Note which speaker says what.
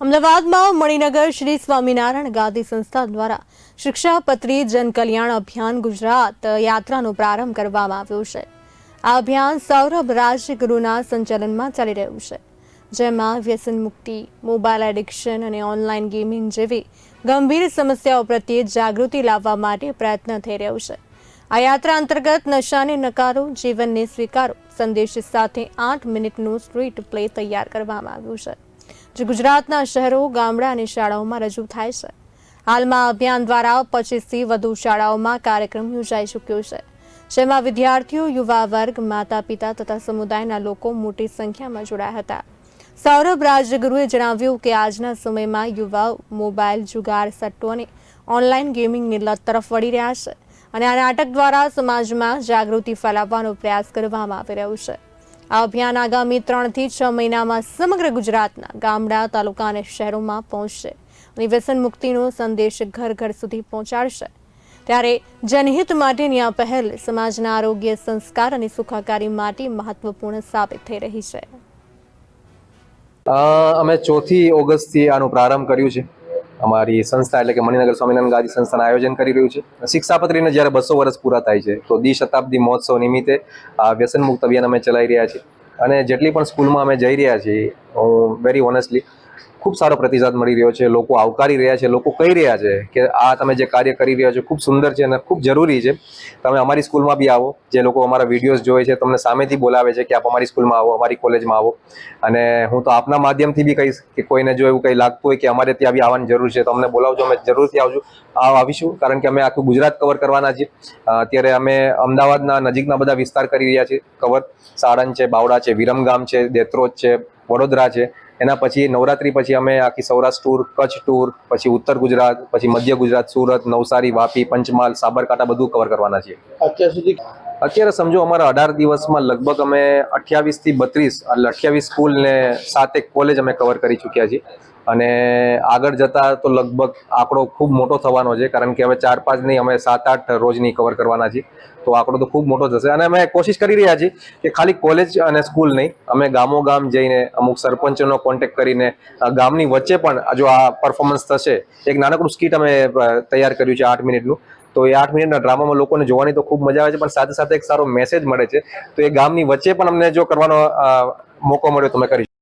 Speaker 1: અમદાવાદમાં મણિનગર શ્રી સ્વામિનારાયણ ગાદી સંસ્થા દ્વારા શિક્ષાપત્રી જનકલ્યાણ અભિયાન ગુજરાત યાત્રાનો પ્રારંભ કરવામાં આવ્યો છે. આ અભિયાન સૌરભ રાજગુરુના સંચાલનમાં ચાલી રહ્યું છે. જેમાં વ્યસન મુક્તિ, મોબાઈલ એડિક્શન અને ઓનલાઈન ગેમિંગ જેવી ગંભીર સમસ્યાઓ પ્રત્યે જાગૃતિ લાવવા માટે પ્રયત્ન થઈ રહ્યો છે. આ યાત્રા અંતર્ગત નશાને નકારો, જીવનને સ્વીકારો, સંદેશ સાથે આઠ મિનિટનું સ્ટ્રીટ પ્લે તૈયાર કરવામાં આવ્યું છે. જે ગુજરાતના શહેરો, ગામડા અને શાળાઓમાં રજૂ થાય છે. હાલમાં અભિયાન દ્વારા પચીસથી વધુ શાળાઓમાં કાર્યક્રમ યોજાઈ ચૂક્યો છે. જેમાં વિદ્યાર્થીઓ, યુવા વર્ગ માતા પિતા તથા સમુદાયના લોકો મોટી સંખ્યામાં જોડાયા હતા. સૌરભ રાજગુરુએ જણાવ્યું કે આજના સમયમાં યુવાઓ મોબાઈલ, જુગાર, સટ્ટો અને ઓનલાઈન ગેમિંગની લત તરફ વળી રહ્યા છે અને આ નાટક દ્વારા સમાજમાં જાગૃતિ ફેલાવવાનો પ્રયાસ કરવામાં આવી રહ્યો છે. આ અભિયાન આગામી ત્રણથી છ મહિનામાં સમગ્ર ગુજરાતના ગામડા, તાલુકા અને શહેરોમાં પહોંચશે અને વ્યસન મુક્તિનો સંદેશ ઘર ઘર સુધી પહોંચાડશે. ત્યારે જનહિત માટેની આ પહેલ સમાજના આરોગ્ય, સંસ્કાર અને સુખાકારી માટે મહત્વપૂર્ણ સાબિત થઈ રહી છે.
Speaker 2: અમે ચોથી ઓગસ્ટથી આનો પ્રારંભ કર્યું છે. અમારી સંસ્થા એટલે કે મણિનગર સ્વામિનારાયણ ગાદી સંસ્થાનું આયોજન કરી રહ્યું છે. શિક્ષાપત્રીને જ્યારે બસો વર્ષ પૂરા થાય છે, તો દ્વિશતાબ્દી મહોત્સવ નિમિત્તે આ વ્યસન મુક્ત અભિયાન અમે ચલાવી રહ્યા છીએ. અને જેટલી પણ સ્કૂલમાં અમે જઈ રહ્યા છીએ, હું વેરી ઓનેસ્ટલી ખૂબ સારો પ્રતિસાદ મળી રહ્યો છે, લોકો આવકારી રહ્યા છે, લોકો કહી રહ્યા છે કે આ તમે જે કાર્ય કરી રહ્યા છો ખૂબ સુંદર છે અને ખૂબ જરૂરી છે. તમે અમારી સ્કૂલમાં બી આવો, જે લોકો અમારા વિડીયોઝ જોવે છે, તમને સામેથી બોલાવે છે કે આપ અમારી સ્કૂલમાં આવો, અમારી કોલેજમાં આવો. અને હું તો આપના માધ્યમથી બી કહીશ કે કોઈને જો એવું કંઈ લાગતું હોય કે અમારે ત્યાં બી આવવાની જરૂર છે, તો અમને બોલાવજો, અમે જરૂરથી આવજો આવીશું, કારણ કે અમે આખું ગુજરાત કવર કરવાના છીએ. અત્યારે અમે અમદાવાદના નજીકના બધા વિસ્તાર કરી રહ્યા છીએ કવર સાણંદ છે બાવડા છે, વિરમગામ છે, દેત્રોજ છે, વડોદરા છે એના પછી નવરાત્રી પછી અમે આખી સૌરાષ્ટ્ર ટૂર કચ્છ ટૂર પછી ઉત્તર ગુજરાત, પછી મધ્ય ગુજરાત, સુરત, નવસારી, વાપી, પંચમહાલ, સાબરકાંઠા બધું કવર કરવાના છીએ.
Speaker 3: અત્યાર સુધી
Speaker 2: અત્યારે સમજો અમારા અઢાર દિવસમાં લગભગ અમે અઠ્યાવીસથી બત્રીસ એટલે અઠ્યાવીસ સ્કૂલ ને સાતેક કોલેજ અમે કવર કરી ચૂક્યા છીએ. અને આગળ જતા તો લગભગ આંકડો ખૂબ મોટો થવાનો છે, કારણ કે હવે ચાર પાંચ નહીં, અમે સાત આઠ રોજની કવર કરવાના છીએ. તો આંકડો તો ખૂબ મોટો થશે. અને અમે કોશિશ કરી રહ્યા છીએ કે ખાલી કોલેજ અને સ્કૂલ નહીં, અમે ગામો ગામ જઈને અમુક સરપંચોનો કોન્ટેક કરીને ગામની વચ્ચે પણ જો આ પરફોર્મન્સ થશે, એક નાનકડું સ્કીટ અમે તૈયાર કર્યું છે આઠ મિનિટનું. તો એ આઠ મિનિટના ડ્રામામાં લોકોને જોવાની તો ખૂબ મજા આવે છે, પણ સાથે સાથે એક સારો મેસેજ મળે છે. તો એ ગામની વચ્ચે પણ અમને જો કરવાનો મોકો મળ્યો તો અમે કરીશું